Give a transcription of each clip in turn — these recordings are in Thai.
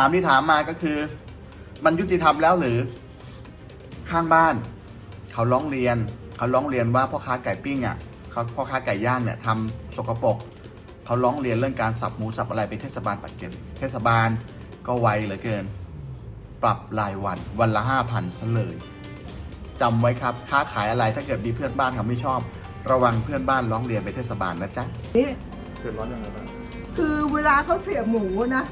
ถามที่ถามมาก็คือ มันยุติธรรมแล้วหรือ ข้างบ้าน เขาร้องเรียน เขาร้องเรียนว่าพ่อค้าไก่ปิ้งอะเขาพ่อค้าไก่ย่างเนี่ยทำสกปรกเขาร้องเรียนเรื่องการสับหมูสับอะไรไปเทศบาลปักเกร็ดเทศบาลก็ไวเหลือเกิน ปรับรายวันวันละห้าพันซะเลยจำไว้ครับค้าขายอะไรถ้าเกิดมีเพื่อนบ้านเขาไม่ชอบ ระวังเพื่อนบ้านร้องเรียนไปเทศบาลนะจ๊ะ นี่เดือดร้อนยังไงบ้าง คือเวลาเขาเสียบหมูนะ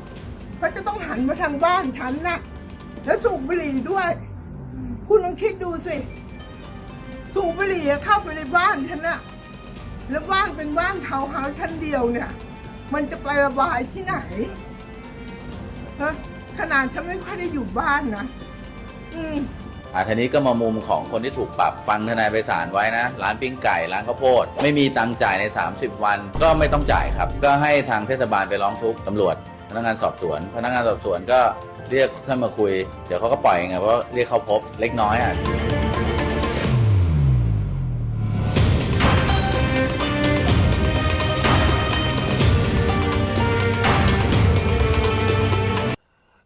เขาจะต้องหันมาทางบ้านฉันนะแล้วสูบบุหรี่ด้วย คุณลองคิดดูสิ สูบบุหรี่เข้าไปในบ้านฉันนะแล้วบ้านเป็นบ้านเทาวน์เฮาส์ชั้นเดียวเนี่ย มันจะไประบายที่ไหนฮะขนาดฉันไม่ค่อยได้อยู่บ้านนะ อืม อ่าทีนี้ก็มามุมของคนที่ถูกปรับฟังทนายไปศาลไว้นะ ร้านปิ้งไก่ร้านข้าวโพด ไม่มีตังค์จ่ายใน 30 วัน ก็ไม่ต้องจ่ายครับ ก็ให้ทางเทศบาลไปร้องทุกข์ตำรวจ นักงานสอบสวน พนักงานสอบสวนก็เรียกท่านมาคุย เดี๋ยวเขาก็ปล่อยไงเพราะเรียกเขาพบเล็กน้อยอะ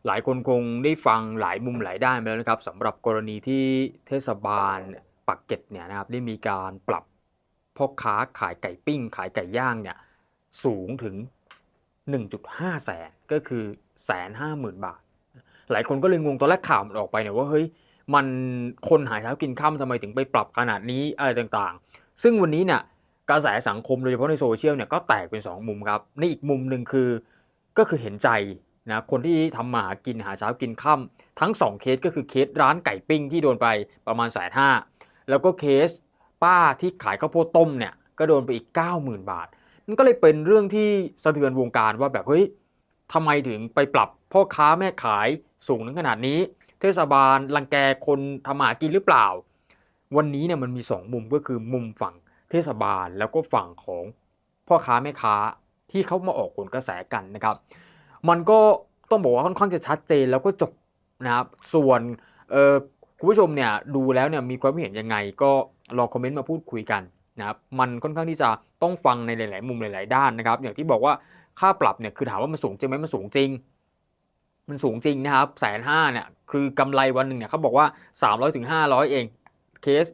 หลายคนคงได้ฟังหลายมุมหลายด้านไปแล้วนะครับสำหรับกรณีที่เทศบาลปักเกร็ดเนี่ยนะครับได้มีการปรับพ่อค้าขายไก่ปิ้ง ขายไก่ย่างเนี่ยสูงถึง 1.5 แสน ก็คือแสนห้าหมื่นบาท หลายคนก็เลยงงตอนแรกข่าวมันออกไปเนี่ยว่าเฮ้ยมันคนหาเช้ากินข้ามทำไมถึงไปปรับขนาดนี้อะไรต่างๆ ซึ่งวันนี้เนี่ยกระแสสังคมโดยเฉพาะในโซเชียลเนี่ยก็แตกเป็น 2 มุมครับในอีกมุมหนึ่งคือก็คือเห็นใจนะคนที่ทำมาหากินหาเช้ากินค่ำทั้ง 2 เคสก็คือเคสร้านไก่ปิ้งที่โดนไปประมาณแสนห้าแล้วก็เคสป้าที่ขายข้าวโพดต้มเนี่ยก็โดนไปอีก 90,000 บาท มันก็เลยเป็นเรื่องที่สะเทือนวงการว่าแบบเฮ้ย ทำไมถึงไปปรับพ่อค้าแม่ขายสูงถึงขนาดนี้ เทศบาลรังแกคนทำมาหากินหรือเปล่า วันนี้เนี่ยมันมี 2 มุมก็คือมุมฝั่งเทศบาลแล้วก็ฝั่งของพ่อค้าแม่ค้าที่เขามาออกผลกระแสกันนะครับ มันก็ต้องบอกว่าค่อนข้างจะชัดเจนแล้วก็จบนะครับ ส่วนคุณผู้ชมเนี่ยดูแล้วเนี่ยมีความเห็นยังไง ก็ลองคอมเมนต์มาพูดคุยกันนะครับ มันค่อนข้างที่จะต้องฟังในหลาย ๆ มุมหลาย ๆ ด้านนะครับ อย่างที่บอกว่า ค่าปรับเนี่ยคือถามว่ามันสูงจริงไหมมันสูงจริง มันสูงจริงนะครับแสนห้าเนี่ยคือกำไรวันหนึ่งเนี่ยเขาบอกว่า300ถึง500 เองเคส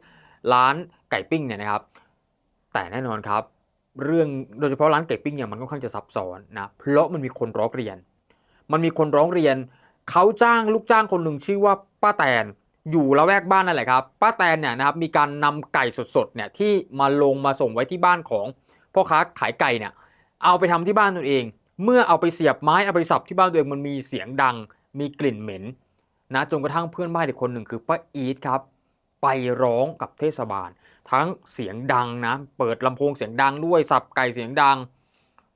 ร้านไก่ปิ้งเนี่ยนะครับ แต่แน่นอนครับ เรื่องโดยเฉพาะร้านไก่ปิ้งเนี่ยมันค่อนข้างจะซับซ้อนนะเพราะมันมีคนร้องเรียน มันมีคนร้องเรียนเขาจ้างลูกจ้างคนหนึ่งชื่อว่าป้าแตนอยู่ละแวกบ้านนั่นแหละครับป้าแตนเนี่ยนะครับมีการนำไก่สดๆเนี่ยที่มาลงมาส่งไว้ที่บ้านของพ่อค้าขายไก่เนี่ย เอาไปทำที่บ้านตนเอง เมื่อเอาไปเสียบไม้เอาไปสับที่บ้านตัวเองมันมีเสียงดัง มีกลิ่นเหม็นนะจนกระทั่งเพื่อนบ้านอีกคนหนึ่งคือป้าอีทครับ ไปร้องกับเทศบาล ทั้งเสียงดังนะ เปิดลำโพงเสียงดังด้วยสับไก่เสียงดัง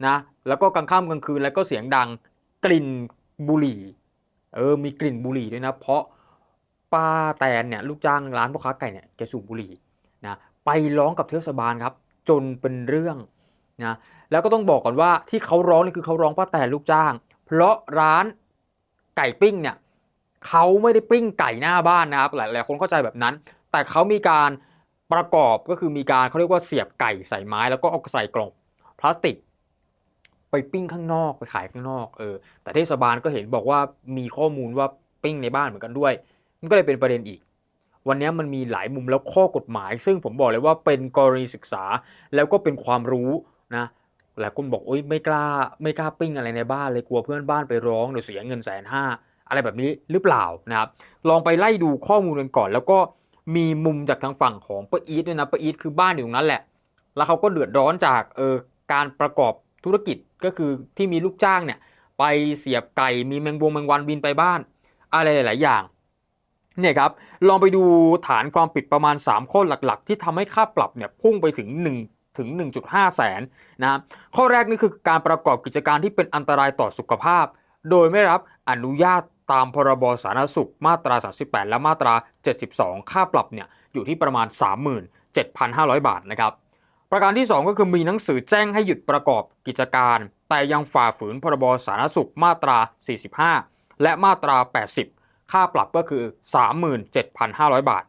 นะแล้วก็กลางค่ำกลางคืนแล้วก็เสียงดังกลิ่นบุหรี่เออมีกลิ่นบุหรี่ด้วยนะ เพราะป้าแตนเนี่ยลูกจ้างร้านพ่อค้าไก่เนี่ยแกสูบบุหรี่นะไปร้องกับเทศบาลครับ จนเป็นเรื่อง นะแล้วก็ต้องบอกก่อนว่าที่เขาร้องนี่คือเขาร้องป้าแตนลูกจ้าง เพราะร้านไก่ปิ้งเนี่ยเขาไม่ได้ปิ้งไก่หน้าบ้านนะครับหลายๆคนเข้าใจแบบนั้น แต่เขามีการประกอบก็คือมีการเขาเรียกว่าเสียบไก่ใส่ไม้ แล้วก็เอาใส่กล่องพลาสติก ไปปิ้งข้างนอกไปขายข้างนอกเออแต่เทศบาลก็เห็นบอกว่ามีข้อมูลว่าปิ้งในบ้านเหมือนกันด้วย มันก็เลยเป็นประเด็นอีก วันนี้มันมีหลายมุมแล้วข้อกฎหมาย ซึ่งผมบอกเลยว่าเป็นกรณีศึกษาแล้วก็เป็นความรู้ นะหลายคนบอกโอ๊ยไม่กล้าไม่กล้าปิ้งอะไรในบ้านเลยกลัวเพื่อนบ้านไปร้องเดี๋ยวเสียเงินแสนห้าอะไรแบบนี้หรือเปล่านะครับลองไปไล่ดูข้อมูลกันก่อน แล้วก็มีมุมจากทางฝั่งของป้าอีทด้วยนะป้าอีทคือบ้านอยู่ตรงนั้นแหละ แล้วเขาก็เดือดร้อนจากเออการประกอบธุรกิจก็คือที่มีลูกจ้างเนี่ยไปเสียบไก่มีแมงบงแมงวันบินไปบ้าน อะไรหลาย ๆ อย่างเนี่ยครับลองไปดูฐานความผิดประมาณ 3 ข้อหลัก ๆ ที่ทำให้ค่าปรับเนี่ยพุ่งไปถึง 1 ถึง 1.5 แสนนะครับข้อแรกนี่คือการประกอบกิจการที่เป็นอันตรายต่อสุขภาพ โดยไม่รับอนุญาตตามพรบสาธารณสุขมาตรา 38 และมาตรา 72 ค่าปรับเนี่ยอยู่ที่ประมาณ 37,500 บาทนะครับประการที่ 2 ก็คือมีหนังสือแจ้งให้หยุดประกอบกิจการ แต่ยังฝ่าฝืนพรบสาธารณสุขมาตรา 45 และมาตรา 80 ค่าปรับก็คือ 37,500 บาท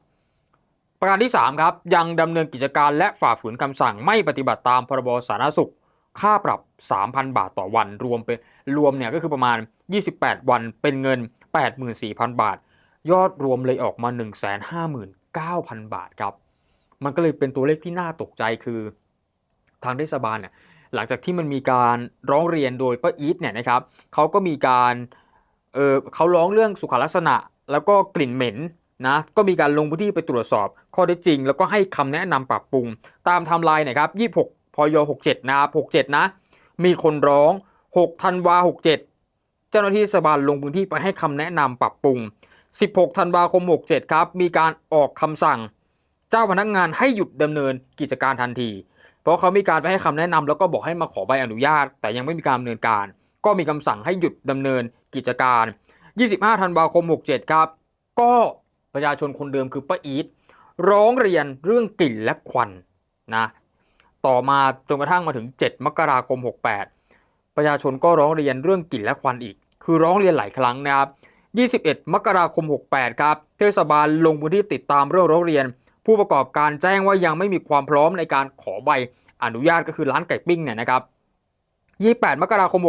ประการที่ 3 ครับ ยังดำเนินกิจการและฝ่าฝืนคำสั่งไม่ปฏิบัติตามพรบสาธารณสุข ค่าปรับ 3,000 บาทต่อวัน รวมเป็นรวมเนี่ยก็คือประมาณ 28 วันเป็นเงิน 84,000 บาท ยอดรวมเลยออกมา 159,000 บาทครับ มันก็เลยเป็นตัวเลขที่น่าตกใจคือ ทางเทศบาลเนี่ยหลังจากที่มันมีการร้องเรียนโดยป้าอีทเนี่ยนะครับเขาก็มีการเออเขาร้องเรื่องสุขลักษณะ แล้วก็กลิ่นเหม็น นะก็มีการลงพื้นที่ไปตรวจสอบ ข้อเท็จจริง แล้วก็ให้คำแนะนำปรับปรุง ตามไทม์ไลน์นะครับ26พย67นะครับ67 นะ มีคนร้อง6ธันวา67 เจ้าหน้าที่เทศบาลลงพื้นที่ไปให้คำแนะนำปรับปรุง 16ธันวาคม 67 ครับ มีการออกคำสั่ง เจ้าพนักงานให้หยุดดำเนินกิจการทันที เพราะเขามีการไปให้คำแนะนำแล้วก็บอกให้มาขอใบอนุญาต แต่ยังไม่มีการดำเนินการ ก็มีคำสั่งให้หยุดดำเนินกิจการ 25ธันวาคม 67 ครับ ก็ ประชาชนคนเดิมคือป้าอีทร้องเรียนเรื่องกลิ่นและควันนะต่อมาจนกระทั่งมาถึง 7 มกราคม 68 ประชาชนก็ร้องเรียนเรื่องกลิ่นและควันอีก คือร้องเรียนหลายครั้งนะครับ 21 มกราคม 68 ครับ เทศบาลลงพื้นที่ติดตามเรื่องร้องเรียน ผู้ประกอบการแจ้งว่ายังไม่มีความพร้อมในการขอใบอนุญาตก็คือร้านไก่ปิ้งเนี่ยนะครับ 28 มกราคม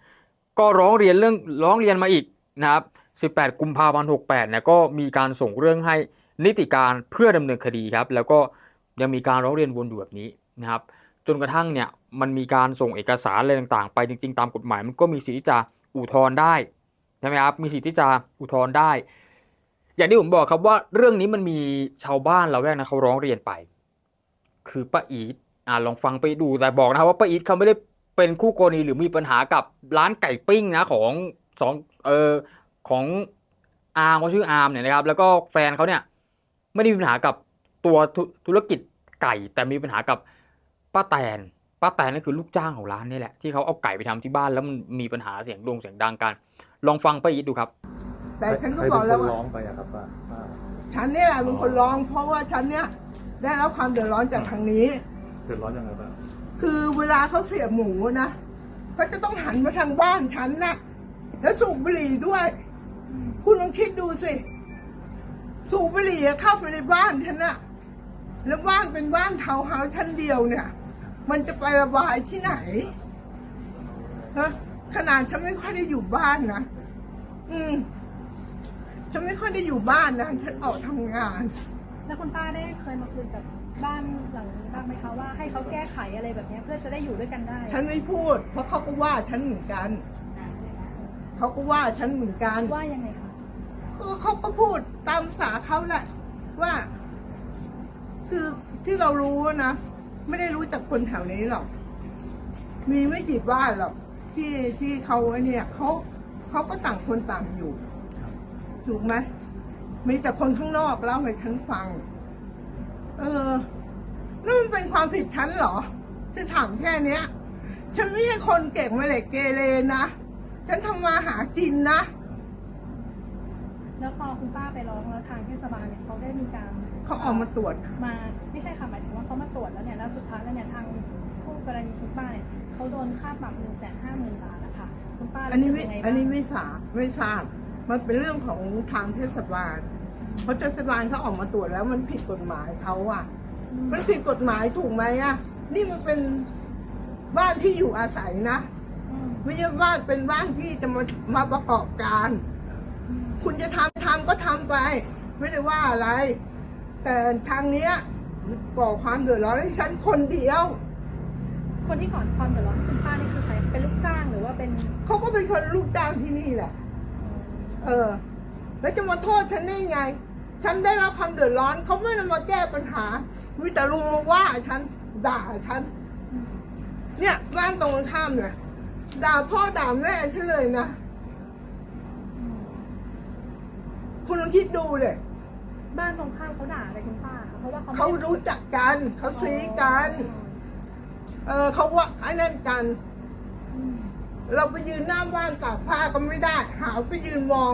68 ก็ร้องเรียนเรื่องร้องเรียนมาอีกนะครับ 18 กุมภาพันธ์68เนี่ยก็มีการส่งเรื่องให้นิติการเพื่อดำเนินคดีครับ แล้วก็ยังมีการร้องเรียนวนอยู่แบบนี้นะครับ จนกระทั่งเนี่ยมันมีการส่งเอกสารอะไรต่างๆ ไปจริง ๆ ตามกฎหมาย มันก็มีสิทธิ์ที่จะอุทธรณ์ได้ใช่ไหมครับมีสิทธิ์ที่จะอุทธรณ์ได้ อย่างที่ผมบอกครับว่าเรื่องนี้มันมีชาวบ้านเราแวกนะเขาร้องเรียนไป คือป้าอีทอ่าลองฟังไปดูแต่บอกนะครับว่าป้าอีทเขาไม่ได้เป็นคู่กรณีหรือมีปัญหากับร้านไก่ปิ้งนะของสองเออ ของอาร์มเขาชื่ออาร์มเนี่ยนะครับ แล้วก็แฟนเขาเนี่ยไม่ได้มีปัญหากับตัวธุธุรกิจไก่ แต่มีปัญหากับป้าแตนป้าแตนนั่นคือลูกจ้างของร้านนี่แหละที่เขาเอาไก่ไปทำที่บ้านแล้วมันมีปัญหาเสียงดงเสียงดังกัน ลองฟังป้าอีทดูครับ แต่ฉันก็ใครบอกแล้วเป็นคนว่าร้องไปอะครับป้าป้าฉันเนี่ยแหละเป็นคนร้อง เพราะว่าฉันเนี่ยได้รับความเดือดร้อนจากทางนี้เดือดร้อนยังไงบ้างคือเวลาเขาเสียบหมูนะเขาจะต้องหันมาทางบ้านฉันนะแล้วสูบบุหรี่ด้วย คุณลองคิดดูสิ สูบบุหรี่อะเข้าไปในบ้านฉันนะแล้วบ้านเป็นบ้านเทาวน์เฮาส์ชั้นเดียวเนี่ย มันจะไประบายที่ไหนฮะขนาดฉันไม่ค่อยได้อยู่บ้านนะอืมฉันไม่ค่อยได้อยู่บ้านนะฉันออกทำงาน แล้วคุณป้าได้เคยมาคุยกับบ้านหลังนี้บ้างไหมคะว่าให้เขาแก้ไขอะไรแบบเนี้ยเพื่อจะได้อยู่ด้วยกันได้ ฉันไม่พูด เพราะเขาก็ว่าฉันเหมือนกัน เขาก็ว่าฉันเหมือนกันว่ายังไงคะเออเขาก็พูดตามภาษาเขาแหละ ว่า คือที่เรารู้นะไม่ได้รู้จากคนแถวนี้หรอก มีไม่กี่บ้านหรอกที่ที่เขาไอ้เนี่ยเขาเขาก็ต่างคนต่างอยู่ถูกไหมมีแต่คนข้างนอกเล่าให้ฉันฟัง เออแล้วมันเป็นความผิดฉันเหรอจะถามแค่เนี้ย ฉันไม่ใช่คนเก่งมาเหล็กเกเรนะ ฉันทำมาหากินนะ แล้วพอคุณป้าไปร้องแล้วทางเทศบาลเนี่ยเขาได้มีการเขาออกมาตรวจ มาไม่ใช่ค่ะหมายถึงว่าเขามาตรวจแล้วเนี่ยแล้วสุดท้ายแล้วเนี่ยทางผู้กรณีคุณป้าเนี่ยเขาโดนค่าปรับหนึ่งแสนห้าหมื่นบาทนะคะคุณป้าอันนี้รู้ไม่สึกยังไงอันนี้บ้างไม่ทราบไม่ทราบมันเป็นเรื่องของทางเทศบาลเพราะเทศบาลเขาออกมาตรวจแล้วมันผิดกฎหมายเขาอะมันผิดกฎหมายถูกไหมอะนี่มันเป็นบ้านที่อยู่อาศัยนะอืม ไม่ใช่บ้านเป็นบ้านที่จะมามาประกอบการ คุณจะทำทำก็ทำไป ไม่ได้ว่าอะไร แต่ทางเนี้ยก่อความเดือดร้อนให้ฉันคนเดียว คนที่ก่อนความเดือดร้อนให้คุณป้านี่คือใครเป็นลูกจ้างหรือว่าเป็นเขาก็เป็นคนลูกจ้างที่นี่แหละ เออ แล้วจะมาโทษฉันได้ไง ฉันได้รับความเดือดร้อนเขาไม่ได้มาแก้ปัญหามีแต่ลุงมาว่าฉันด่าฉัน เนี่ยบ้านตรงกันข้ามเนี่ย ด่าพ่อด่าแม่ฉันเลยนะ คุณลองคิดดูเลยบ้านตรงข้ามเขาด่าอะไรคุณป้าคะเพราะว่าเขาไม่เขารู้จักกันเขาซีกัน เออเขาว่าไอ้นั่นกัน อืมเราไปยืนหน้าบ้านตากผ้าก็ไม่ได้ หาไปยืนมอง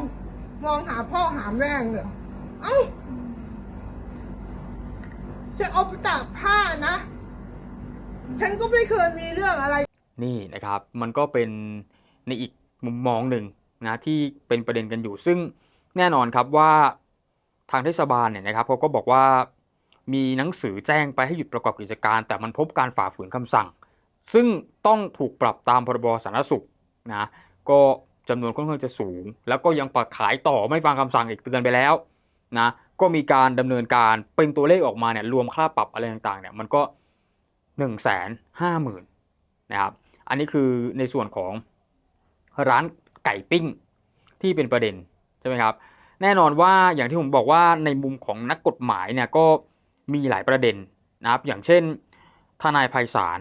มองหาพ่อหาแม่เหรอเอ้าจะเอาไปตากผ้านะ ฉันก็ไม่เคยมีเรื่องอะไร นี่นะครับมันก็เป็นในอีกมุมมองหนึ่งนะที่เป็นประเด็นกันอยู่ ซึ่งแน่นอนครับว่าทางเทศบาลเนี่ยนะครับเขาก็บอกว่ามีหนังสือแจ้งไปให้หยุดประกอบกิจการ แต่มันพบการฝ่าฝืนคำสั่ง ซึ่งต้องถูกปรับตามพรบสาธารณสุขนะก็จำนวนค่อนข้างจะสูง แล้วก็ยังปักขายต่อไม่ฟังคำสั่งอีกเตือนไปแล้วนะก็มีการดำเนินการเป็นตัวเลขออกมาเนี่ยรวมค่าปรับอะไรต่างๆเนี่ยมันก็1นึ่งแสนห้าหมื่นนะครับ อันนี้คือในส่วนของร้านไก่ปิ้งที่เป็นประเด็นใช่ไหมครับ แน่นอนว่าอย่างที่ผมบอกว่าในมุมของนักกฎหมายเนี่ยก็มีหลายประเด็นนะครับ อย่างเช่นทนายไพศาล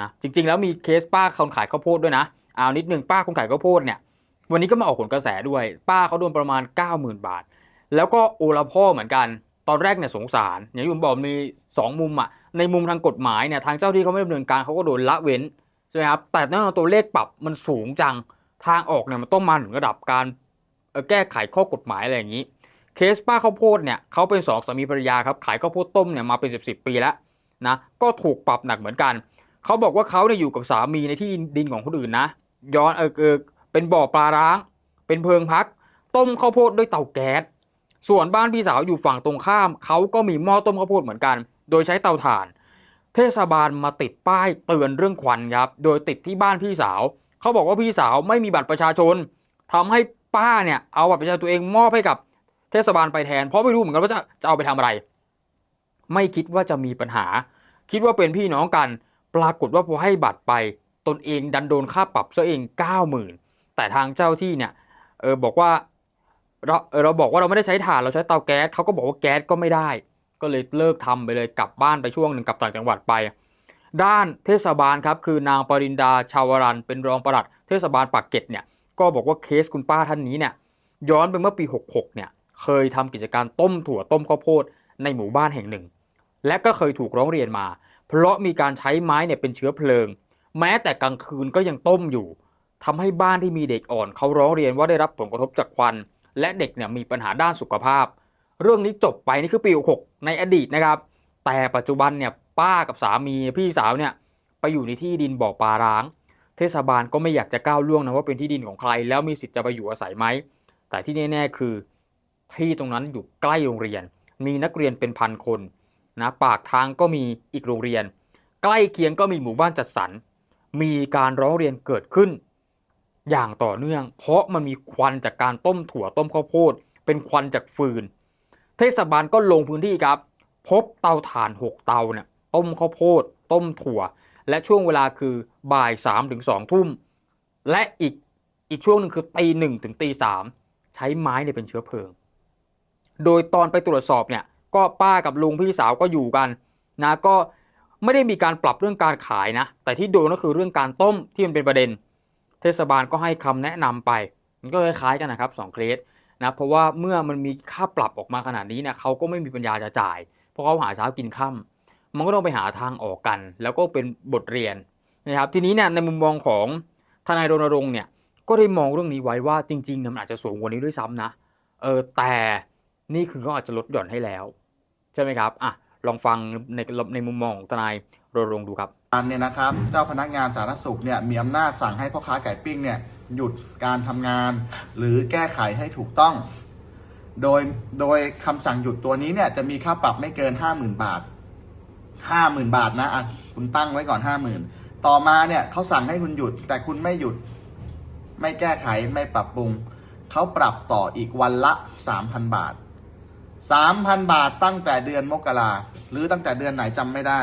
นะจริงๆ แล้วมีเคสป้าคนขายข้าวโพดด้วยนะเอานิดนึงป้าคนขายข้าวโพดเนี่ยวันนี้ก็มาออกผลกระแสด้วย ป้าเขาโดนประมาณ 90,000 บาท แล้วก็โอละพ่อเหมือนกัน ตอนแรกเนี่ยสงสารอย่างที่ผมบอกมี 2 มุมอะในมุมทางกฎหมายเนี่ยทางเจ้าที่เขาไม่ดำเนินการเขาก็โดนละเว้น ใช่ไหมครับ แต่แน่นอนตัวเลขปรับมันสูงจัง ทางออกเนี่ยมันต้องมาถึงระดับการแก้ไขข้อกฎหมายอะไรอย่างนี้ เคสป้าข้าวโพดเนี่ยเขาเป็นสองสามีภรรยาครับ ขายข้าวโพดต้มเนี่ยมาเป็นสิบสิบปีแล้วนะ ก็ถูกปรับหนักเหมือนกัน เขาบอกว่าเขาเนี่ยอยู่กับสามีในที่ดินของคนอื่นนะ ย้อนเออเออเป็นบ่อปลาร้าง เป็นเพิงพัก ต้มข้าวโพดด้วยเตาแก๊ส ส่วนบ้านพี่สาวอยู่ฝั่งตรงข้าม เขาก็มีหม้อต้มข้าวโพดเหมือนกัน โดยใช้เตาถ่าน เทศบาลมาติดป้ายเตือนเรื่องควันครับ โดยติดที่บ้านพี่สาว เขาบอกว่าพี่สาวไม่มีบัตรประชาชนทำให้ป้าเนี่ยเอาบัตรประชาชนตัวเองมอบให้กับเทศบาลไปแทน เพราะไม่รู้เหมือนกันว่าจะจะเอาไปทำอะไร ไม่คิดว่าจะมีปัญหา คิดว่าเป็นพี่น้องกัน ปรากฏว่าพอให้บัตรไป ตนเองดันโดนค่าปรับซะเอง 90,000 แต่ทางเจ้าที่เนี่ยเออบอกว่าเราเราบอกว่าเราไม่ได้ใช้ถ่านเราใช้เตาแก๊สเขาก็บอกว่าแก๊สก็ไม่ได้ ก็เลยเลิกทำไปเลยกลับบ้านไปช่วงหนึ่งกลับต่างจังหวัดไป ด้านเทศบาลครับคือนางปรินดาชาวรันเป็นรองปลัดเทศบาลปากเกร็ดเนี่ยก็บอกว่าเคสคุณป้าท่านนี้เนี่ยย้อนไปเมื่อปี 66เนี่ยเคยทำกิจการต้มถั่วต้มข้าวโพดในหมู่บ้านแห่งหนึ่ง และก็เคยถูกร้องเรียนมา เพราะมีการใช้ไม้เนี่ยเป็นเชื้อเพลิง แม้แต่กลางคืนก็ยังต้มอยู่ทำให้บ้านที่มีเด็กอ่อนเขาร้องเรียนว่าได้รับผลกระทบจากควัน และเด็กเนี่ยมีปัญหาด้านสุขภาพ เรื่องนี้จบไปนี่คือปี66ในอดีตนะครับ แต่ปัจจุบันเนี่ยป้ากับสามีพี่สาวเนี่ยไปอยู่ในที่ดินบ่อปลาร้าง เทศบาลก็ไม่อยากจะก้าวล่วงนะว่าเป็นที่ดินของใคร แล้วมีสิทธิ์จะไปอยู่อาศัยไหมแต่ที่แน่ๆคือที่ตรงนั้นอยู่ใกล้โรงเรียน มีนักเรียนเป็นพันคนนะปากทางก็มีอีกโรงเรียน ใกล้เคียงก็มีหมู่บ้านจัดสรรมีการร้องเรียนเกิดขึ้น อย่างต่อเนื่อง เพราะมันมีควันจากการต้มถั่วต้มข้าวโพดเป็นควันจากฟืน เทศบาลก็ลงพื้นที่ครับ พบเตาถ่าน 6 เตาเนี่ยต้มข้าวโพด ต้มถั่ว และช่วงเวลาคือบ่าย3ามถึงสองทุ่ม และอีกอีกช่วงหนึ่งคือตีหนึ่งถึงตีสามใช้ไม้เนี่ยเป็นเชื้อเพลิง โดยตอนไปตรวจสอบเนี่ยก็ป้ากับลุงพี่สาวก็อยู่กันนะก็ไม่ได้มีการปรับเรื่องการขายนะ แต่ที่โดนก็คือเรื่องการต้มที่มันเป็นประเด็น เทศบาลก็ให้คำแนะนำไป มันก็คล้ายๆกันนะครับสองเคส นะเพราะว่าเมื่อมันมีค่าปรับออกมาขนาดนี้เนี่ยเขาก็ไม่มีปัญญาจะจ่าย เพราะเขาหาเช้ากินค่ำมันก็ต้องไปหาทางออกกัน แล้วก็เป็นบทเรียนนะครับทีนี้เนี่ยในมุมมองของทนายรณรงค์เนี่ยก็ได้มองเรื่องนี้ไว้ว่าจริงๆมันอาจจะสูงกว่านี้ด้วยซ้ำนะเออแต่นี่คือเขาอาจจะลดหย่อนให้แล้ว ใช่ไหมครับอะลองฟังในในมุมมองของทนายรณรงค์ดูครับอันเนี่ยนะครับเจ้าพนักงานสาธารณสุขเนี่ยมีอำนาจสั่งให้พ่อค้าไก่ปิ้งเนี่ย หยุดการทำงาน หรือแก้ไขให้ถูกต้อง โดยโดยคำสั่งหยุดตัวนี้เนี่ยจะมีค่าปรับไม่เกินห้าหมื่นบาทห้าหมื่นบาทนะอะคุณตั้งไว้ก่อนห้าหมื่นต่อมาเนี่ยเขาสั่งให้คุณหยุด แต่คุณไม่หยุด ไม่แก้ไขไม่ปรับปรุงเขาปรับต่ออีกวันละสามพันบาทสามพันบาทตั้งแต่เดือนมกราหรือตั้งแต่เดือนไหนจำไม่ได้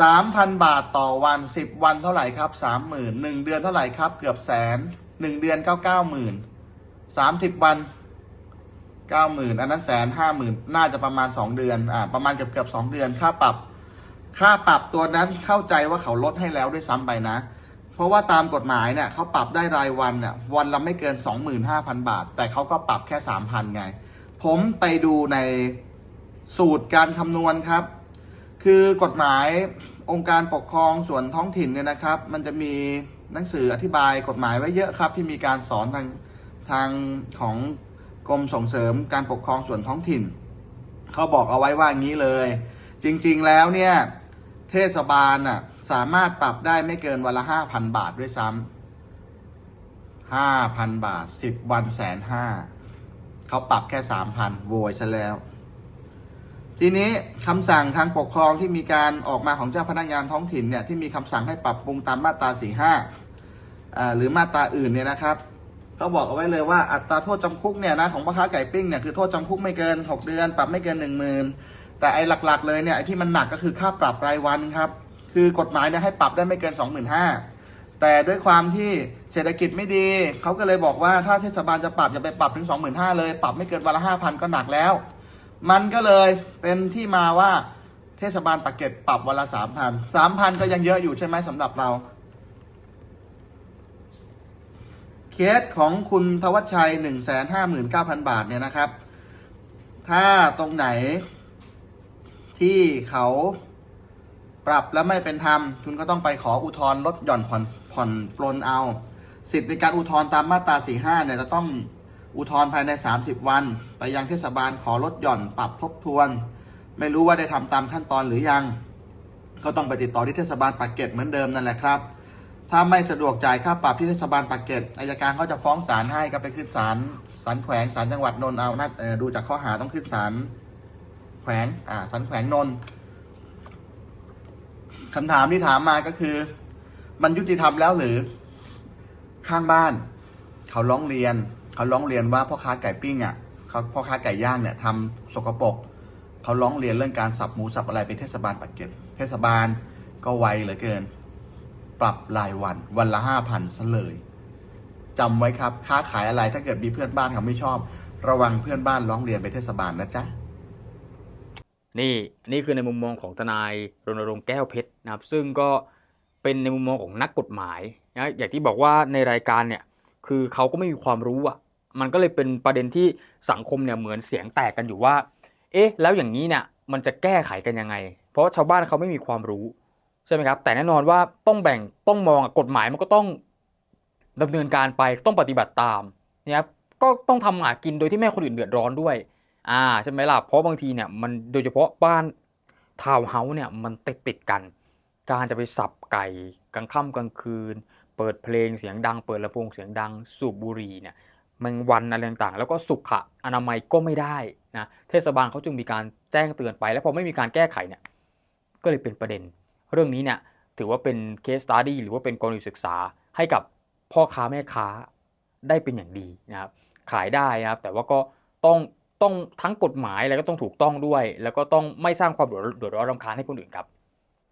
สามพันบาทต่อวันสิบวันเท่าไหร่ครับสามหมื่นหนึ่งเดือนเท่าไหร่ครับ เกือบแสนหนึ่งเดือนเก้าเก้าหมื่นสามสิบวันเก้าหมื่นอันนั้นแสนห้าหมื่นน่าจะประมาณสองเดือนอ่าประมาณเกือบเกือบสองเดือนค่าปรับ ค่าปรับตัวนั้นเข้าใจว่าเขาลดให้แล้วด้วยซ้ำไปนะ เพราะว่าตามกฎหมายเนี่ยเขาปรับได้รายวันเนี่ยวันละไม่เกินสองหมื่นห้าพันบาท แต่เขาก็ปรับแค่สามพันไง ผมไปดูในสูตรการคำนวณครับ คือกฎหมายองค์การปกครองส่วนท้องถิ่นเนี่ยนะครับ มันจะมีหนังสืออธิบายกฎหมายไว้เยอะครับ ที่มีการสอนทางทางของกรมส่งเสริมการปกครองส่วนท้องถิ่นเขาบอกเอาไว้ว่างี้เลย จริงๆแล้วเนี่ยเทศบาลน่ะสามารถปรับได้ไม่เกินวันละห้าพันบาทด้วยซ้ำห้าพันบาทสิบวันแสนห้าเขาปรับแค่สามพันโวยซะแล้ว ทีนี้คำสั่งทางปกครองที่มีการออกมาของเจ้าพนักงานท้องถิ่นเนี่ยที่มีคำสั่งให้ปรับปรุงตามมาตรา45หรือมาตราอื่นเนี่ยนะครับก็บอกเอาไว้เลยว่าอัตราโทษจำคุกเนี่ยนะของพ่อค้าไก่ปิ้งเนี่ยคือโทษจำคุกไม่เกิน 6 เดือน ปรับไม่เกิน 1 0,000 แต่ไอ้หลักๆ เลยเนี่ยไอ้ที่มันหนักก็คือค่าปรับรายวันครับคือกฎหมายเนี่ยให้ปรับได้ไม่เกิน 25,000แต่ด้วยความที่เศรษฐกิจไม่ดีเขาก็เลยบอกว่าถ้าเทศบาลจะปรับอย่าไปปรับถึง 25,000เลย ปรับไม่เกินวันละ5,000 ก็หนักแล้ว มันก็เลยเป็นที่มาว่าเทศบาลปากเกร็ดปรับวันละ3,000 3,000ก็ยังเยอะอยู่ใช่ไหมสำหรับเรา เคสของคุณทวัชชัย159,000บาทเนี่ยนะครับ ถ้าตรงไหนที่เขาปรับแล้วไม่เป็นธรรม คุณก็ต้องไปขออุทธรณ์ลดหย่อนผ่อนผ่อนปลนเอา สิทธิ์ในการอุทธรณ์ตามมาตรา 45 เนี่ยจะต้อง อุทธรณ์ภายใน 30 วัน ไปยังเทศบาลขอลดหย่อนปรับทบทวน ไม่รู้ว่าได้ทำตามขั้นตอนหรือยัง ก็ต้องไปติดต่อที่เทศบาลปากเกร็ดเหมือนเดิมนั่นแหละครับ ถ้าไม่สะดวกจ่ายค่าปรับที่เทศบาลปากเกร็ดอายการเขาจะฟ้องศาลให้ก็ไปขึ้นศาลศาลแขวงศาลจังหวัดนนท์เอานะเอ่อดูจากข้อหาต้องขึ้นศาลแขวงอ่าศาลแขวงนนท์คำถามที่ถามมาก็คือ มันยุติธรรมแล้วหรือข้างบ้าน เขาร้องเรียน เขาร้องเรียนว่าพ่อค้าไก่ปิ้งอะเขาพ่อค้าไก่ย่างเนี่ยทำสกปรกเขาร้องเรียนเรื่องการสับหมูสับอะไรเป็นเทศบาลปากเกร็ดเทศบาลก็ไวเหลือเกิน ปรับรายวันวันละห้าพันซะเลยจำไว้ครับ ค้าขายอะไรถ้าเกิดมีเพื่อนบ้านเขาไม่ชอบ ระวังเพื่อนบ้านร้องเรียนไปเทศบาลนะจ๊ะนี่นี่คือในมุมมองของทนายรณรงค์แก้วเพชรนะครับ ซึ่งก็เป็นในมุมมองของนักกฎหมายนะอย่างที่บอกว่าในรายการเนี่ยคือเขาก็ไม่มีความรู้อะ มันก็เลยเป็นประเด็นที่สังคมเนี่ยเหมือนเสียงแตกกันอยู่ว่า เอ๊ะ แล้วอย่างนี้เนี่ยมันจะแก้ไขกันยังไง เพราะชาวบ้านเขาไม่มีความรู้ใช่ไหมครับแต่แน่นอนว่าต้องแบ่งต้องมองกฎหมายมันก็ต้องดำเนินการไปต้องปฏิบัติตามนะครับก็ต้องทำหากินโดยที่ไม่คนอื่นเดือดร้อนด้วยอ่าใช่ไหมล่ะเพราะบางทีเนี่ยมันโดยเฉพาะบ้านทาวน์เฮาส์เนี่ยมันติดติดกัน การจะไปสับไก่กลางค่ำกลางคืน เปิดเพลงเสียงดัง เปิดลำโพงเสียงดังสูบบุหรี่เนี่ย มังวันอะไรต่างๆ แล้วก็สุขะอนามัยก็ไม่ได้นะเทศบาลเขาจึงมีการแจ้งเตือนไป แล้วพอไม่มีการแก้ไขเนี่ยก็เลยเป็นประเด็น เรื่องนี้เนี่ยถือว่าเป็นเคสตัดดี้หรือว่าเป็นกรณีศึกษาให้กับพ่อค้าแม่ค้าได้เป็นอย่างดีนะครับขายได้นะครับแต่ว่าก็ต้องต้องทั้งกฎหมายแล้วก็ต้องถูกต้องด้วย แล้วก็ต้องไม่สร้างความเดือดร้อนรำคาญให้คนอื่นครับ